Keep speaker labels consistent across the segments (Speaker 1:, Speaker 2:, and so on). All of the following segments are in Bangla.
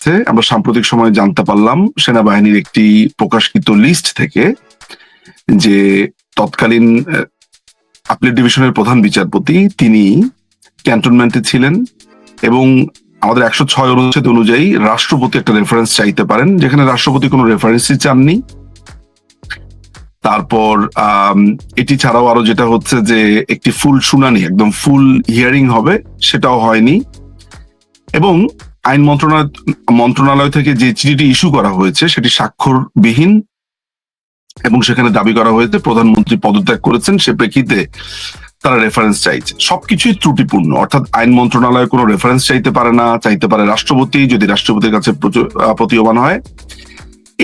Speaker 1: হয়েছে আমরা সাম্প্রতিক সময়ে জানতে পারলাম, সেনাবাহিনীর একটি প্রকাশকৃত লিস্ট থেকে যে তৎকালীন আপিলেট ডিভিশনের প্রধান বিচারপতি তিনি ক্যান্টনমেন্টে ছিলেন এবং আমাদের একশো ছয় অনুচ্ছেদ অনুযায়ী রাষ্ট্রপতি একটা রেফারেন্স চাইতে পারেন, যেখানে রাষ্ট্রপতি কোনো রেফারেন্সই চাননি। তারপর এটি ছাড়াও আরও যেটা হচ্ছে যে একটি ফুল শুনানি, একদম ফুল হিয়ারিং হবে, সেটাও হয়নি। এবং আইন মন্ত্রণালয় মন্ত্রণালয় থেকে যে চিঠিটি ইস্যু করা হয়েছে, সেটি স্বাক্ষরবিহীন এবং সেখানে দাবি করা হয়েছে, প্রধানমন্ত্রী পদত্যাগ করেছেন, সে প্রেক্ষিতে তারা রেফারেন্স চাইছে। সবকিছুই ত্রুটিপূর্ণ, অর্থাৎ আইন মন্ত্রণালয় কোনো রেফারেন্স চাইতে পারে না, চাইতে পারে রাষ্ট্রপতি, যদি রাষ্ট্রপতির কাছে প্রতীয়মান হয়।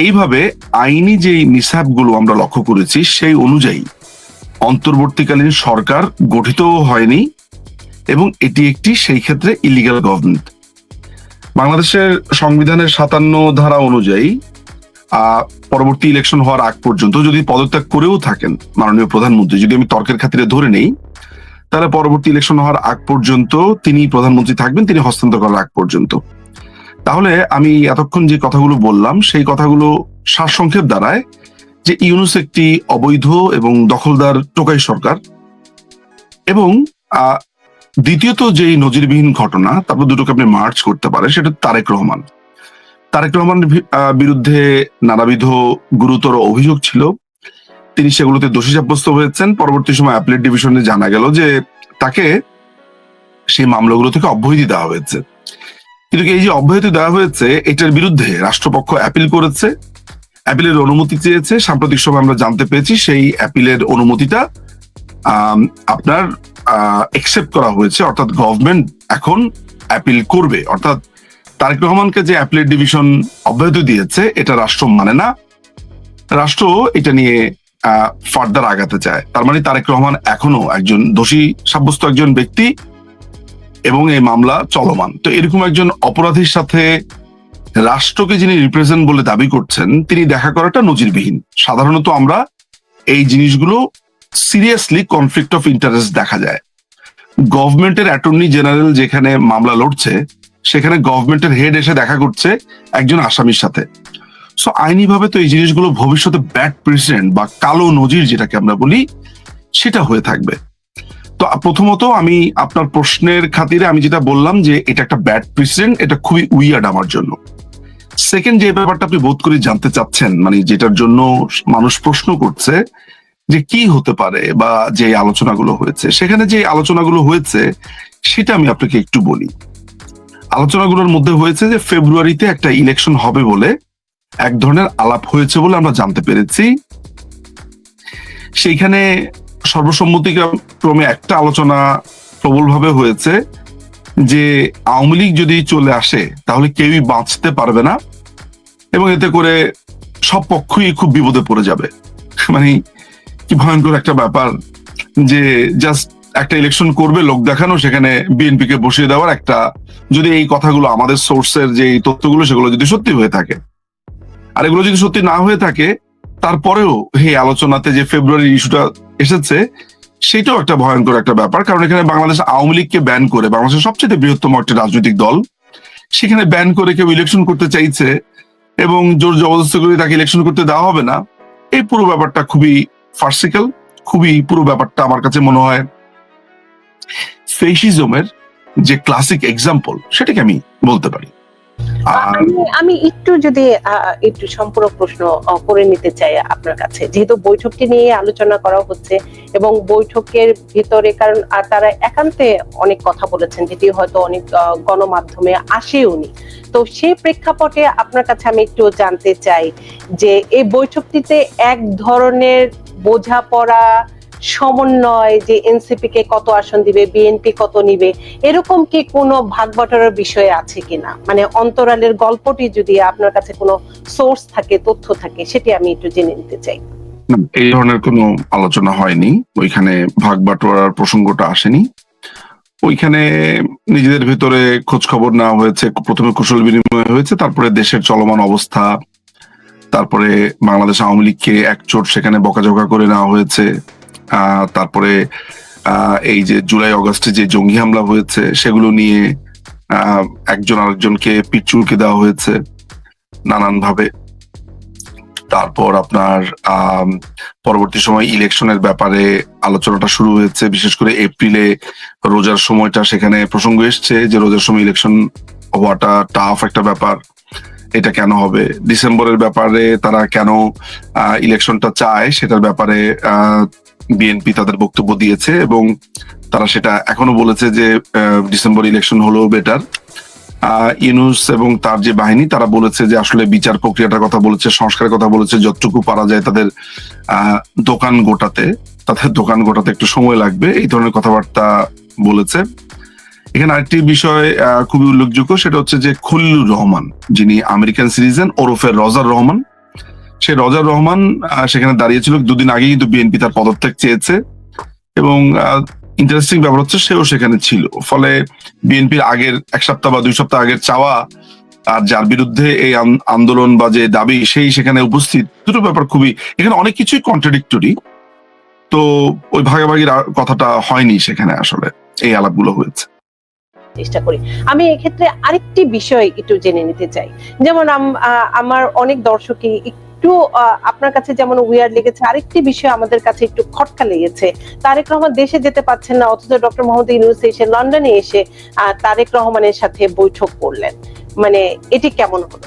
Speaker 1: এইভাবে আইনি যে মিসাবগুলো আমরা লক্ষ্য করেছি, সেই অনুযায়ী অন্তর্বর্তীকালীন সরকার গঠিত হয়নি এবং এটি একটি সেই ক্ষেত্রে ইলিগাল গভর্নমেন্ট বাংলাদেশের সংবিধানের সাতান্ন ধারা অনুযায়ী পরবর্তী ইলেকশন হওয়ার আগ পর্যন্ত যদি পদত্যাগ করেও থাকেন মাননীয় প্রধানমন্ত্রী, যদি আমি তর্কের খাতিরে ধরে নেই, তাহলে পরবর্তী ইলেকশন হওয়ার আগ পর্যন্ত তিনি প্রধানমন্ত্রী থাকবেন, তিনি হস্তান্তর করার আগ পর্যন্ত। তাহলে আমি এতক্ষণ যে কথাগুলো বললাম, সেই কথাগুলো সারসংক্ষেপ দ্বারায় যে ইউনুস একটি অবৈধ এবং দখলদার টোকাই সরকার এবং দ্বিতীয়ত যেই নজিরবিহীন ঘটনা, তারপর দুটোকে আপনি মার্চ করতে পারে সেটা তারেক রহমান। তারেক রহমানের বিরুদ্ধে নানাবিধ গুরুতর অভিযোগ ছিল। তিনি সেগুলোতে দোষী সাব্যস্ত হয়েছেন। পরবর্তী সময় অ্যাপলেট ডিভিশনে জানা গেল যে তাকে সেই মামলাগুলো থেকে অব্যাহতি দেওয়া হয়েছে। কিন্তু এই যে অব্যাহতি দেওয়া হয়েছে, এটার বিরুদ্ধে রাষ্ট্রপক্ষ অ্যাপিল করেছে। অ্যাপিলের অনুমতি চেয়েছে। সাম্প্রতিক সময় আমরা জানতে পেরেছি সেই অ্যাপিলের অনুমতিটা আপনার একসেপ্ট করা হয়েছে, অর্থাৎ গভর্নমেন্ট এখন অ্যাপিল করবে। অর্থাৎ তারেক রহমানকে যে অ্যাপিলেট ডিভিশন অব্যাহতি দিয়েছে, এটা রাষ্ট্র মানে না। রাষ্ট্র এটা নিয়ে ফার্দার আগাতে চায়। তার মানে তারেক রহমান এখনও একজন দোষী, সাব্যস্ত একজন ব্যক্তি এবং এই মামলা চলমান। তো এরকম একজন অপরাধীর সাথে রাষ্ট্রকে যিনি রিপ্রেজেন্ট বলে দাবি করছেন, তিনি দেখা করাটা নজিরবিহীন। সাধারণত আমরা এই জিনিসগুলো সিরিয়াসলি কনফ্লিক্ট অফ ইন্টারেস্ট দেখা যায়। গভর্নমেন্টের অ্যাটর্নি জেনারেল যেখানে মামলা লড়ছে, সেখানে গভর্নমেন্টের হেড এসে দেখা করছে একজন আসামির সাথে। সো আইনিভাবে তো এই জিনিসগুলো ভবিষ্যতে ব্যাড প্রেসিডেন্ট বা কালো নজির যেটাকে আমরা বলি, সেটা হয়ে থাকবে। তো, প্রথমত আমি আপনার প্রশ্নের খাতিরে আমি যেটা বললাম যে, এটা একটা ব্যাড প্রেসিডেন্ট এটা খুবই উইয়ার্ড আমার জন্য। সেকেন্ড যে ব্যাপারটা আপনি বোধ করে জানতে চাচ্ছেন মানে যেটার জন্য মানুষ প্রশ্ন করছে যে কি হতে পারে বা যে আলোচনাগুলো হয়েছে, সেখানে যে আলোচনাগুলো হয়েছে, সেটা আমি আপনাকে একটু বলি। আলোচনাগুলোর মধ্যে হয়েছে যে ফেব্রুয়ারিতে একটা ইলেকশন হবে বলে এক ধরনের আলাপ হয়েছে বলে আমরা জানতে পেরেছি। সেইখানে সর্বসম্মতিক্রমে একটা আলোচনা প্রবলভাবে হয়েছে যে আওয়ামী লীগ যদি চলে আসে, তাহলে কেউই বাঁচতে পারবে না এবং এতে করে সব পক্ষই খুব বিপদে পড়ে যাবে। মানে কি ভয়ঙ্কর একটা ব্যাপার যে জাস্ট একটা ইলেকশন করবে, লোক দেখানো, সেখানে বিএনপি কে বসিয়ে দেওয়ার একটা, যদি এই কথাগুলো আমাদের সোর্সের যে তথ্যগুলো, সেগুলো যদি সত্যি হয়ে থাকে। আর এগুলো যদি সত্যি না হয়ে থাকে, তারপরেও এই আলোচনাতে যে ফেব্রুয়ারি ইস্যুটা এসেছে, সেটাও একটা ভয়ঙ্কর একটা ব্যাপার। কারণ এখানে বাংলাদেশ আওয়ামী লীগকে ব্যান করে, বাংলাদেশের সবচেয়ে বৃহত্তম একটা রাজনৈতিক দল, সেখানে ব্যান করে কেউ ইলেকশন করতে চাইছে এবং জোর জবরদস্তি করে তাকে ইলেকশন করতে দেওয়া হবে না। এই পুরো ব্যাপারটা খুবই ফার্সিক্যাল খুবই পুরো ব্যাপারটা আমার কাছে মনে হয় ফেসিজমের যে ক্লাসিক এক্সাম্পল সেটাকে আমি বলতে পারি।
Speaker 2: আমি আমি একটু যদি একটু সম্পূর্ণ প্রশ্ন করে নিতে চাই আপনার কাছে। যেহেতু বৈঠকটি নিয়ে আলোচনা করা হচ্ছে এবং বৈঠকের ভিতরে কারণ তারা একান্তে অনেক কথা বলেছেন যেটি হয়তো অনেক গণমাধ্যমে আসেওনি। তো সেই প্রেক্ষাপটে আপনার কাছে আমি একটু জানতে চাই যে এই বৈঠকটিতে এক ধরনের বোঝাপড়া, সমন্বয়, যে এনসিপি কে কত আসন দিবে বিএনপি কত নিবে, এরকম কি কোনো ভাগ বটারের বিষয় আছে কিনা? মানে অন্তরালের গল্পটি যদি আপনার কাছে কোনো সোর্স থাকে, তথ্য থাকে, সেটি আমি একটু জেনে নিতে চাই।
Speaker 1: এই ধরনের কোনো আলোচনা হয়নি। ওইখানে ভাগ বাটোয়ারার প্রসঙ্গটা আসেনি। ওইখানে নিজেদের ভিতরে খোঁজ খবর নেওয়া হয়েছে, প্রথমে কুশল বিনিময় হয়েছে, তারপরে দেশের চলমান অবস্থা তারপরে বাংলাদেশ আওয়ামী লীগকে একচোট সেখানে বকাঝকা করে নেওয়া হয়েছে। তারপরে এই যে জুলাই, অগস্টে যে জঙ্গি হামলা হয়েছে, সেগুলো নিয়ে একজন আরেকজনকে পিচুলকে দেওয়া হয়েছে নানান ভাবে তারপর আপনার পরবর্তী সময় ইলেকশনের ব্যাপারে আলোচনাটা শুরু হয়েছে, বিশেষ করে এপ্রিলে রোজার সময়টা সেখানে প্রসঙ্গ এসছে যে রোজার সময় ইলেকশন হওয়াটা টাফ একটা ব্যাপার। এটা কেন হবে? ডিসেম্বরের ব্যাপারে তারা কেন ইলেকশনটা চায় সেটার ব্যাপারে বিএনপি তাদের বক্তব্য দিয়েছে এবং তারা সেটা এখনও বলেছে যে ডিসেম্বর ইলেকশন হলেও বেটার। ইউনুস এবং তার যে বাহিনী, তারা বলেছে যে আসলে বিচার প্রক্রিয়াটার কথা বলেছে, সংস্কারের কথা বলেছে, যতটুকু পারা যায় তাদের দোকান গোটাতে, তাদের দোকান গোটাতে একটু সময় লাগবে, এই ধরনের কথাবার্তা বলেছে। এখানে আরেকটি বিষয় খুবই উল্লেখযোগ্য, সেটা হচ্ছে যে খলিলুর রহমান, যিনি আমেরিকান সিটিজেন ওরফের রজার রহমান। সে রজার রহমান সেখানে দাঁড়িয়েছিল, দুদিন আগেই কিন্তু বিএনপি তার পদত্যাগ চেয়েছে। এবং ইন্টারেস্টিং ব্যাপার হচ্ছে সেও সেখানে ছিল। ফলে বিএনপির আগের এক সপ্তাহ বা দুই সপ্তাহ আগের চাওয়া আর যার বিরুদ্ধে এই আন্দোলন বা যে দাবি, সেই সেখানে উপস্থিত। দুটো ব্যাপার খুবই, এখানে অনেক কিছুই কন্ট্রাডিক্টরি তো ওই ভাগাভাগির কথাটা হয়নি সেখানে আসলে, এই আলাপগুলো হয়েছে।
Speaker 2: চেষ্টা করি। আমি এক্ষেত্রে আরেকটি বিষয় একটু জেনে নিতে চাই। যেমন আমার অনেক দর্শকই একটু আপনার কাছে যেমন উইয়ার লেগেছে, আরেকটি বিষয় আমাদের কাছে একটু খটকা লেগেছে। তারেক রহমান দেশে যেতে পারছেন না, অথচ ডক্টর মোহাম্মদ ইউনুস এসে লন্ডনে এসে তারেক রহমানের সাথে বৈঠক করলেন। মানে এটি কেমন হলো?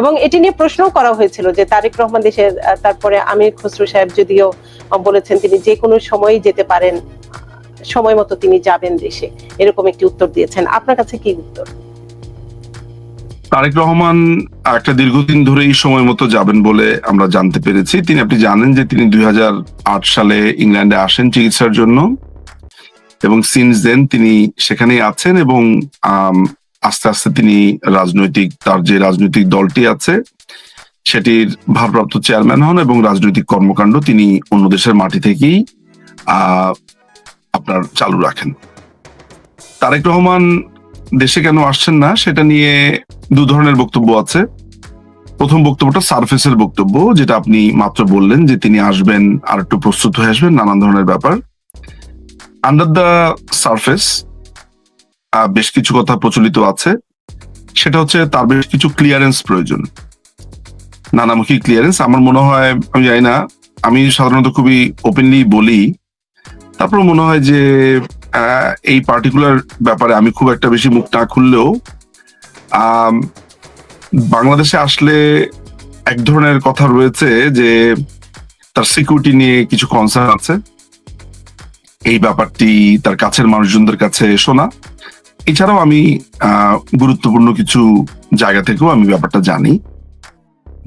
Speaker 2: এবং এটি নিয়ে প্রশ্ন করা হয়েছিল যে তারেক রহমান দেশের তারপরে আমির খসরু সাহেব যদিও বলেছেন তিনি যে কোনো সময়ই যেতে পারেন সময় মতো তিনি যাবেন দেশে। এরকম একটি উত্তর দিয়েছেন। আপনার কাছে কি উত্তর?
Speaker 1: তারেক রহমান একটা দীর্ঘদিন ধরেই সময় মতো যাবেন বলে আমরা জানতে পেরেছি। তিনি আপনি জানেন যে তিনি দুই সালে ইংল্যান্ডে আসেন চিকিৎসার জন্য এবং সিন্স দেন তিনি সেখানেই আছেন এবং আস্তে আস্তে তিনি রাজনৈতিক, তার যে রাজনৈতিক দলটি আছে, সেটির ভারপ্রাপ্ত চেয়ারম্যান হন এবং রাজনৈতিক কর্মকাণ্ড তিনি অন্য দেশের মাটি থেকেই আপনার চালু রাখেন। তারেক রহমান দেশে কেন আসছেন না, সেটা নিয়ে দু ধরনের বক্তব্য আছে। প্রথম বক্তব্যটা সারফেসের বক্তব্য, যেটা আপনি মাত্র বললেন যে তিনি আসবেন আর একটু প্রস্তুত হয়ে আসবেন, নানান ধরনের ব্যাপার। আন্ডার দ্য সার্ফেস বেশ কিছু কথা প্রচলিত আছে। সেটা হচ্ছে তার বেশ কিছু ক্লিয়ারেন্স প্রয়োজন। নানামুখী ক্লিয়ারেন্স আমার মনে হয়, আমি জানি না, আমি সাধারণত খুবই ওপেনলি বলি তারপর মনে হয় যে এই পার্টিকুলার ব্যাপারে আমি খুব একটা বেশি মুখ না খুললেও বাংলাদেশে আসলে এক ধরনের কথা রয়েছে যে, তার সিকিউরিটি নিয়ে কিছু কনসার্ন আছে। এই ব্যাপারটি তার কাছের মানুষজনদের কাছে শোনা। এছাড়াও আমি গুরুত্বপূর্ণ কিছু জায়গা থেকেও আমি ব্যাপারটা জানি।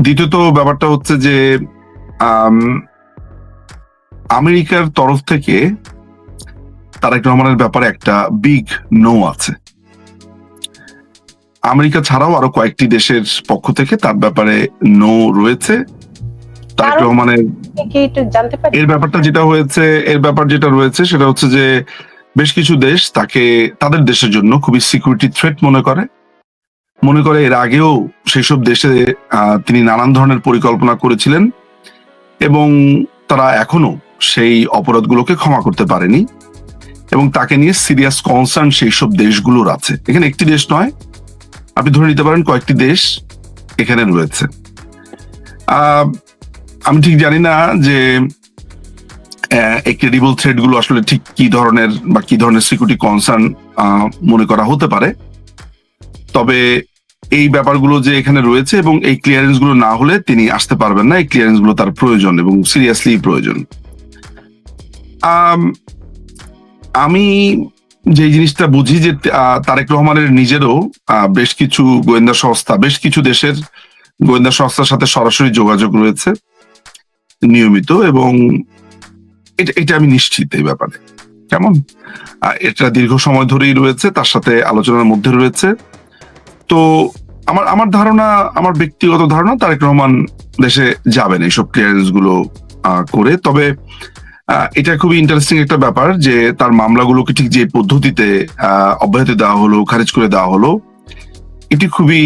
Speaker 1: দ্বিতীয়ত ব্যাপারটা হচ্ছে যে আমেরিকার তরফ থেকে তারেক রহমানের ব্যাপারে একটা বিগ নো আছে। আমেরিকা ছাড়াও আরও কয়েকটি দেশের পক্ষ থেকে তার ব্যাপারে নো রয়েছে। তারেক রহমানের এর ব্যাপারটা যেটা হয়েছে এর ব্যাপার যেটা রয়েছে সেটা হচ্ছে যে বেশ কিছু দেশ তাকে তাদের দেশের জন্য খুবই সিকিউরিটি থ্রেট মনে করে। মনে করে এর আগেও সেসব দেশে আহ, তিনি নানান ধরনের পরিকল্পনা করেছিলেন এবং তারা এখনও সেই অপরাধগুলোকে ক্ষমা করতে পারেনি এবং তাকে নিয়ে সিরিয়াস কনসার্ন সেই সব দেশগুলোর আছে। এখানে একটি দেশ নয়, আপনি ধরে নিতে পারেন কয়েকটি দেশ এখানে রয়েছে। আমি ঠিক জানি না যে ক্রেডিবল থ্রেডগুলো আসলে ঠিক কি ধরনের বা কি ধরনের সিকিউরিটি কনসার্ন মনে করা হতে পারে। তবে এই ব্যাপারগুলো যে এখানে রয়েছে এবং এই ক্লিয়ারেন্সগুলো না হলে তিনি আসতে পারবেন না, এই ক্লিয়ারেন্সগুলো তার প্রয়োজন এবং সিরিয়াসলি প্রয়োজন। আম, যে জিনিসটা বুঝি যে তারেক রহমানের নিজেরও বেশ কিছু গোয়েন্দা সংস্থা বেশ কিছু দেশের গোয়েন্দা সংস্থার সাথে সরাসরি যোগাযোগ রয়েছে নিয়মিত এবং এটা এটা আমি নিশ্চিত এই ব্যাপারে। কেমন? এটা দীর্ঘ সময় ধরেই রয়েছে তার সাথে আলোচনার মধ্যে রয়েছে। তো আমার আমার ধারণা আমার ব্যক্তিগত ধারণা তারেক রহমান দেশে যাবেন এইসব ক্লিয়ারেন্সগুলো করে। তবে এটা খুবই ইন্টারেস্টিং একটা ব্যাপার যে তার মামলাগুলোকে ঠিক যে পদ্ধতিতে অব্যাহতি দেওয়া হলো, খারিজ করে দেওয়া হলো, এটি খুবই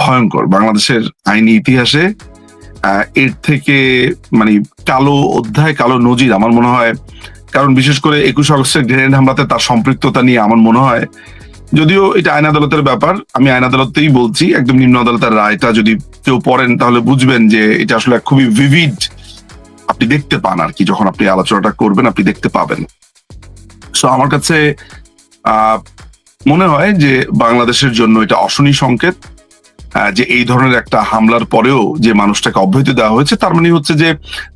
Speaker 1: ভয়ঙ্কর বাংলাদেশের আইনি ইতিহাসে। এর থেকে মানে কালো অধ্যায়, কালো নজির আমার মনে হয়, কারণ বিশেষ করে একুশ আগস্টের গ্রেনেড হামলাতে তার সম্পৃক্ততা নিয়ে আমার মনে হয়। যদিও এটা আইন আদালতের ব্যাপার, আমি আইন আদালতেই বলছি, একদম নিম্ন আদালতের রায়টা যদি কেউ পড়েন তাহলে বুঝবেন যে এটা আসলে খুবই ভিভিড আপনি দেখতে পান আর কি, যখন আপনি আলোচনাটা করবেন, আপনি দেখতে পাবেন। সো আমার কাছে মনে হয় যে বাংলাদেশের জন্য এটা অশনি সংকেত যে এই ধরনের একটা হামলার পরেও যে মানুষটাকে অব্যাহতি দেওয়া হয়েছে, তার মানে হচ্ছে যে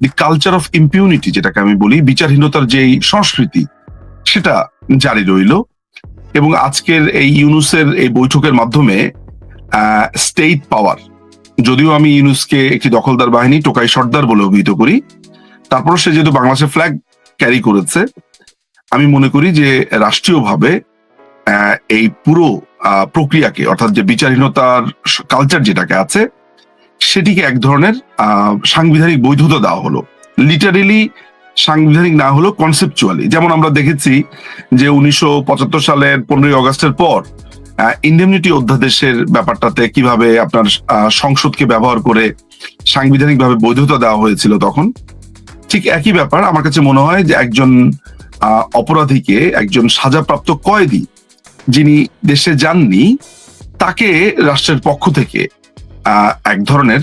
Speaker 1: দি কালচার অফ ইম্পিউনিটি যেটাকে আমি বলি, বিচারহীনতার যেই সংস্কৃতি, সেটা জারি রইল। এবং আজকের এই ইউনুসের এই বৈঠকের মাধ্যমে স্টেট পাওয়ার যদিও আমি ইউনুসকে একটি দখলদার বাহিনী, টোকাই সর্দার বলে অভিহিত করি তারপর সে যেহেতু বাংলাদেশের ফ্ল্যাগ ক্যারি করেছে, আমি মনে করি যে রাষ্ট্রীয়ভাবে এই পুরো প্রক্রিয়াকে, অর্থাৎ যে বিচারহীনতার কালচার যেটাকে আছে, সেটিকে এক ধরনের সাংবিধানিক বৈধতা দেওয়া হলো। লিটারেলি সাংবিধানিক না হলো কনসেপচুয়ালি যেমন আমরা দেখেছি যে উনিশশো পঁচাত্তর সালের পনেরোই আগস্টের পর ইন্ডেমনিটি অধ্যাদেশের ব্যাপারটাতে কীভাবে আপনার সংসদকে ব্যবহার করে সাংবিধানিকভাবে বৈধতা দেওয়া হয়েছিল তখন ঠিক একই ব্যাপার। আমার কাছে মনে হয় যে একজন অপরাধীকে একজন সাজাপ্রাপ্ত কয়েদি যিনি দেশে যাননি, তাকে রাষ্ট্রের পক্ষ থেকে এক ধরনের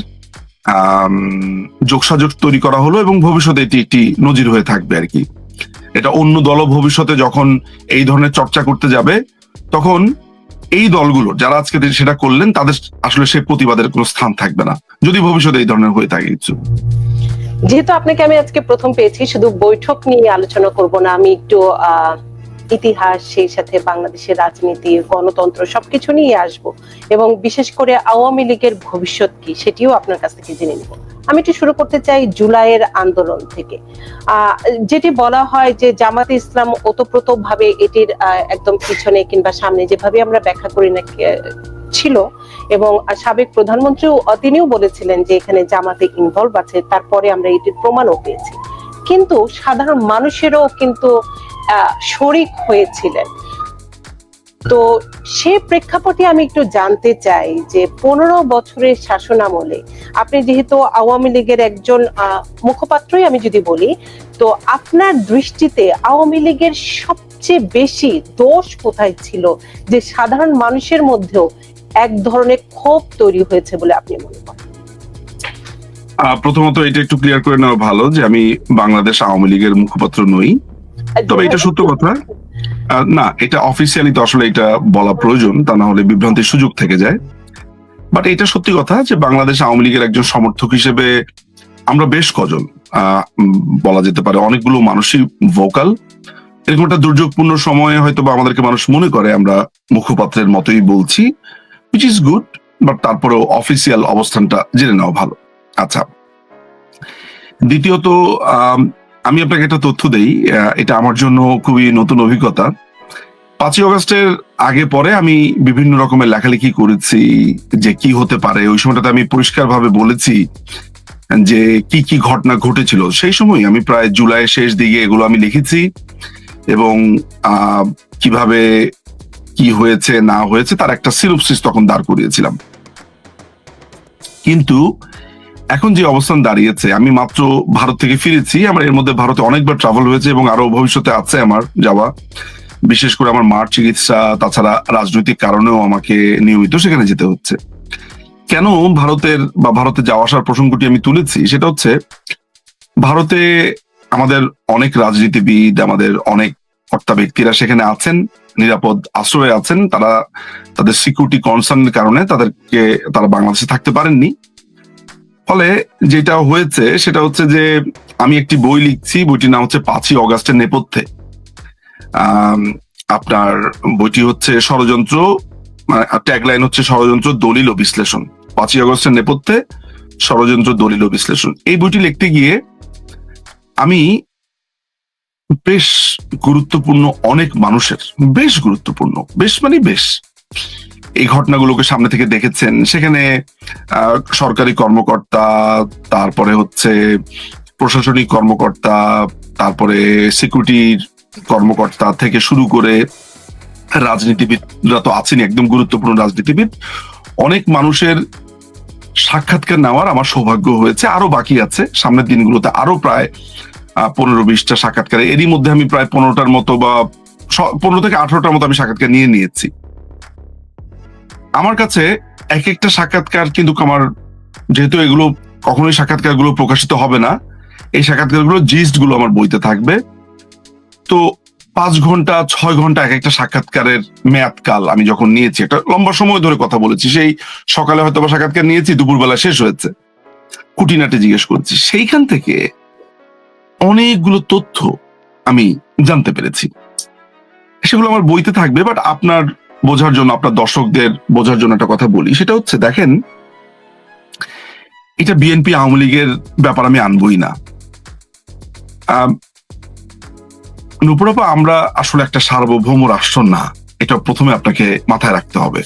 Speaker 1: যোগসাযোগ তৈরি করা হলো এবং ভবিষ্যতে এটি একটি নজির হয়ে থাকবে আর কি। এটা অন্য দল ভবিষ্যতে যখন এই ধরনের চর্চা করতে যাবে, তখন এই দলগুলো যারা আজকে সেটা করলেন, তাদের আসলে সে প্রতিবাদের কোনো স্থান থাকবে না। যদি ভবিষ্যতে এই ধরনের হয়ে থাকে কিছু।
Speaker 2: যেহেতু আপনাকে আমি আজকে প্রথম পেয়েছি, শুধু বৈঠক নিয়ে আলোচনা করব না, আমি একটু ইতিহাস, সেই সাথে বাংলাদেশের রাজনীতি, গণতন্ত্র, সবকিছু নিয়ে আসব এবং বিশেষ করে আওয়ামী লীগের ভবিষ্যৎ কি সেটিও আপনার কাছ থেকে জেনে নিব। আমি একটু শুরু করতে চাই জুলাইয়ের আন্দোলন থেকে। যেটি বলা হয় যে জামাতে ইসলাম ওতপ্রোত ভাবে এটির একদম পিছনে কিংবা সামনে যেভাবে আমরা ব্যাখ্যা করি না ছিল এবং সাবেক প্রধানমন্ত্রীও তিনিও বলেছিলেন যে এখানে জামাতে ইনভলভ আছে, তারপরে আমরা এটির প্রমাণও পেয়েছি। কিন্তু সাধারণ মানুষেরও কিন্তু শরিক হয়েছিলেন। তো সে প্রেক্ষাপটে আমি একটু জানতে চাই যে পনেরো বছরের শাসন আমলে আপনি যেহেতু আওয়ামী লীগের একজন মুখপাত্রই আমি যদি বলি, তো আপনার দৃষ্টিতে আওয়ামী লীগের সবচেয়ে বেশি দোষ কোথায় ছিল যে সাধারণ মানুষের মধ্যেও এক ধরনের ক্ষোভ তৈরি হয়েছে বলে আপনি মনে করেন?
Speaker 1: প্রথমত এটা একটু ক্লিয়ার করে নেওয়া ভালো যে আমি বাংলাদেশ আওয়ামী লীগের মুখপাত্র নই। তবে এটা সত্য কথা। না এটা অফিসিয়ালি তো আসলে এটা বলা প্রয়োজন তা না হলে বিভ্রান্তির সুযোগ থেকে যায়। বাট এটা সত্যি কথা যে বাংলাদেশ আওয়ামী লীগের একজন সমর্থক হিসেবে আমরা বেশ কজন। আহ, বলা যেতে পারে অনেকগুলো মানুষই ভোকাল এরকম একটা দুর্যোগপূর্ণ সময়ে হয়তো বা আমাদেরকে মানুষ মনে করে আমরা মুখপাত্রের মতোই বলছি। উইচ ইজ গুড বাট তারপরেও অফিসিয়াল অবস্থানটা জেনে নেওয়া ভালো। আচ্ছা। দ্বিতীয়ত আম, আপনাকে একটা তথ্য দেই এটা আমার জন্য খুবই নতুন অভিজ্ঞতা। পাঁচই অগস্টের আগে পরে আমি বিভিন্ন রকমের লেখালেখি করেছি যে কি হতে পারে। ওই সময়টাতে আমি পরিষ্কারভাবে বলেছি যে কি কি ঘটনা ঘটেছিল। সেই সময় আমি প্রায় জুলাইয়ের শেষ দিকে এগুলো আমি লিখেছি এবং কীভাবে কি হয়েছে, না হয়েছে, তার একটা সিরোপসিস তখন দাঁড় করিয়েছিলাম। কিন্তু এখন যে অবস্থান দাঁড়িয়েছে, আমি মাত্র ভারত থেকে ফিরেছি, আমার এর মধ্যে ভারতে অনেকবার ট্রাভেল হয়েছে এবং আরও ভবিষ্যতে আছে আমার যাওয়া। বিশেষ করে আমার মার চিকিৎসা, তাছাড়া রাজনৈতিক কারণেও আমাকে নিয়মিত সেখানে যেতে হচ্ছে। কেন ভারতের বা ভারতে যাওয়া আসার প্রসঙ্গটি আমি তুলেছি, সেটা হচ্ছে ভারতে আমাদের অনেক রাজনীতিবিদ, আমাদের অনেক কর্তা ব্যক্তিরা সেখানে আছেন। নিরাপদ আশ্রয়ে আছেন, তারা তাদের সিকিউরিটি কনসার্নের কারণে তাদেরকে তারা বাংলাদেশে থাকতে পারেননি। ফলে যেটা হয়েছে, সেটা হচ্ছে যে আমি একটি বই লিখছি, বইটির নাম হচ্ছে পাঁচই অগাস্টের নেপথ্যে। আপনার বইটি হচ্ছে ষড়যন্ত্র ট্যাগলাইন হচ্ছে ষড়যন্ত্র দলিল ও বিশ্লেষণ। পাঁচই অগস্টের নেপথ্যে ষড়যন্ত্র দলিল ও বিশ্লেষণ। এই বইটি লিখতে গিয়ে আমি বেশ গুরুত্বপূর্ণ অনেক মানুষের, বেশ গুরুত্বপূর্ণ, বেশ মানে বেশ। এই ঘটনাগুলোকে সামনে থেকে দেখেছেন। সেখানে সরকারি কর্মকর্তা, তারপরে হচ্ছে প্রশাসনিক কর্মকর্তা, তারপরে সিকিউরিটির কর্মকর্তা থেকে শুরু করে রাজনীতিবিদরা তো আছেন একদম গুরুত্বপূর্ণ রাজনীতিবিদ। অনেক মানুষের সাক্ষাৎকার নেওয়ার আমার সৌভাগ্য হয়েছে। আরও বাকি আছে। সামনের দিনগুলোতে আরও প্রায় পনেরো বিশটা সাক্ষাৎকার। এরই মধ্যে আমি প্রায় পনেরোটার মতো বা পনেরো থেকে আঠারোটার মতো আমি সাক্ষাৎকার নিয়ে নিয়েছি। আমার কাছে এক একটা সাক্ষাৎকার কিন্তু আমার, যেহেতু এগুলো কখনোই সাক্ষাৎকারগুলো প্রকাশিত হবে না, এই সাক্ষাৎকারগুলো জিস্টগুলো আমার বইতে থাকবে। তো পাঁচ ঘণ্টা, ছয় ঘণ্টা এক একটা সাক্ষাৎকারের মেয়াদকাল আমি যখন নিয়েছি, একটা লম্বা সময় ধরে কথা বলেছি, সেই সকালে হয়তো সাক্ষাৎকার নিয়েছি, দুপুরবেলা শেষ হয়েছে। খুঁটিনাটি জিজ্ঞেস করেছি, সেইখান থেকে অনেকগুলো তথ্য আমি জানতে পেরেছি। সেগুলো আমার বইতে থাকবে বাট আপনার বোঝার জন্য, আপনার দর্শকদের বোঝার জন্য একটা কথা বলি। সেটা হচ্ছে, দেখেন, এটা বিএনপি আওয়ামী লীগের ব্যাপার আমি আনবই না। নুপুরাপা, আমরা আসলে একটা সার্বভৌম রাষ্ট্র না। এটা প্রথমে আপনাকে মাথায় রাখতে হবে।